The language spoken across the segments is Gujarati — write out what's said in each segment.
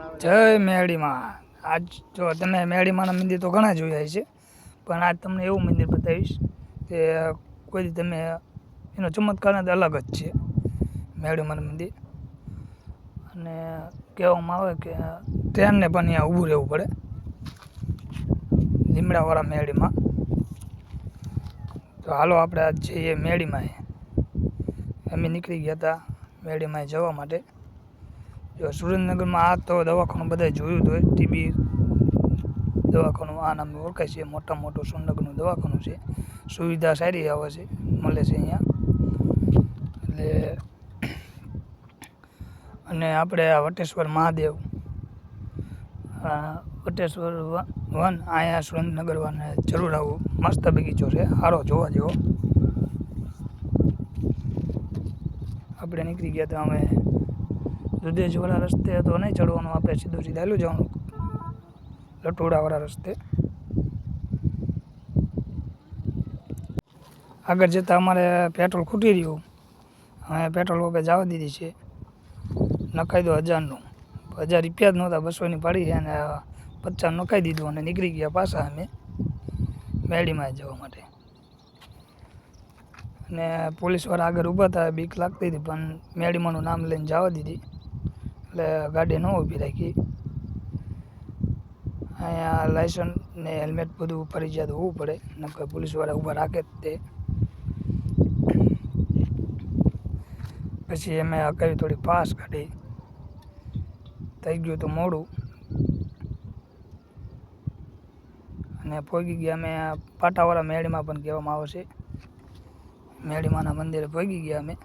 જય મેળીમાં આજ જો તમે મેળીમાના મંદિર તો ઘણા જોયા છે પણ આજ તમને એવું મંદિર બતાવીશ કે કોઈ તમે એનો ચમત્કાર જ અલગ જ છે મેળીમાનું મંદિર. અને કહેવામાં આવે કે ટ્રેનને પણ અહીંયા ઊભું રહેવું પડે લીમડાવાળા મેળીમાં. તો હાલો આપણે આજ જઈએ મેળીમાં અમે નીકળી ગયા હતા મેળીમાં જવા માટે. જો સુરેન્દ્રનગરમાં આ તો દવાખાનું બધાય જોયું હોય ટીબી દવાખાનું, આ નામે ઓળખાય છે, મોટા મોટું સુરેન્દ્રનગરનું દવાખાનું છે. સુવિધા સારી આવે છે, મળે છે અહીંયા. એટલે અને આપણે આ વટેશ્વર મહાદેવ વટેશ્વર વન અહીંયા સુરેન્દ્રનગર વન જરૂર આવું. મસ્ત બગીચો છે સારો જોવા જેવો. આપણે નીકળી ગયા હતા અમે દુધેજવાળા રસ્તે તો નહીં, ચડવાનું આપણે સીધું સીધા હાલ્યું જવાનું. લટોડાવાળા રસ્તે. આગળ જતાં અમારે પેટ્રોલ ખૂટી રહ્યું. અમે પેટ્રોલ પંપે જવા દીધી છે. નખાઈ દો હજારનું. હજાર રૂપિયા જ નહોતા બસોની પાડી છે અને પચાસ નખાઈ દીધું અને નીકળી ગયા પાછા અમે મેળીમાં જવા માટે. અને પોલીસવાળા આગળ ઊભા હતા, બીક લાગતી હતી, પણ મેળીમાનું નામ લઈને જવા દીધી. એટલે ગાડી ન ઊભી રાખી. અહીંયા લાઇસન્સ ને હેલ્મેટ બધું ફરજિયાત હોવું પડે. નકર પોલીસવાળા ઊભા રાખે જ તે. પછી અમે કરી થોડી ફાસ્ટ કાઢી. થઈ ગયું તો મોડું. અને પહોંચી ગયા અમે પાટાવાળા મેળીમાં પણ કહેવામાં આવે છે. મેળીમાના મંદિરે પહોંચી ગયા અમે.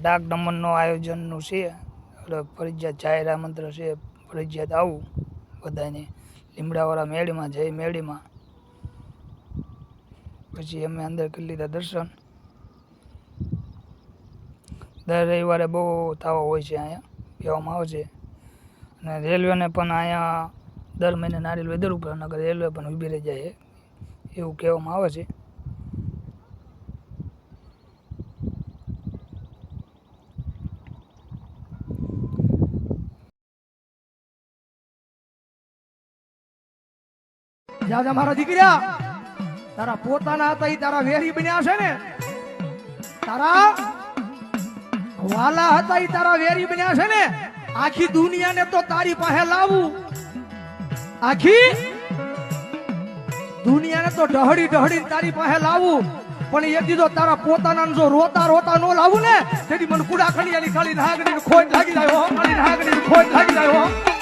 ડાક દમનનું આયોજનનું છે. ફરજિયાત જાહેર આમંત્રણ છે, ફરજિયાત આવું બધાને. લીમડાવાળા મેળીમાં જઈ મેળીમાં. પછી અમે અંદર કરી લીધા દર્શન. દર રવિવારે બહુ તાવો હોય છે અહીંયા, કહેવામાં આવે છે. અને રેલવેને પણ અહીંયા દર મહિને નારિયેલ વેદર ઉપર નગર રેલવે પણ ઊભી રહી જાય એવું કહેવામાં આવે છે. જા જા મારા દીકરા તારા પોતાના હતા તારા વેરી બન્યા છે ને. તારા વાલા હતા તારા વેરી બન્યા છે ને. આખી દુનિયાને તો તારી પાસે લાવું. આખી દુનિયાને તો ડહડી ડહડી તારી પાસે લાવું. પણ એ દીધો તારા પોતાના જો રોતા રોતા નો લાવું ને, તેથી મને કુડા ખંડિયાની ખાલી નાગની ખોટ લાગી જાય હો. ખાલી નાગની ખોટ લાગી જાય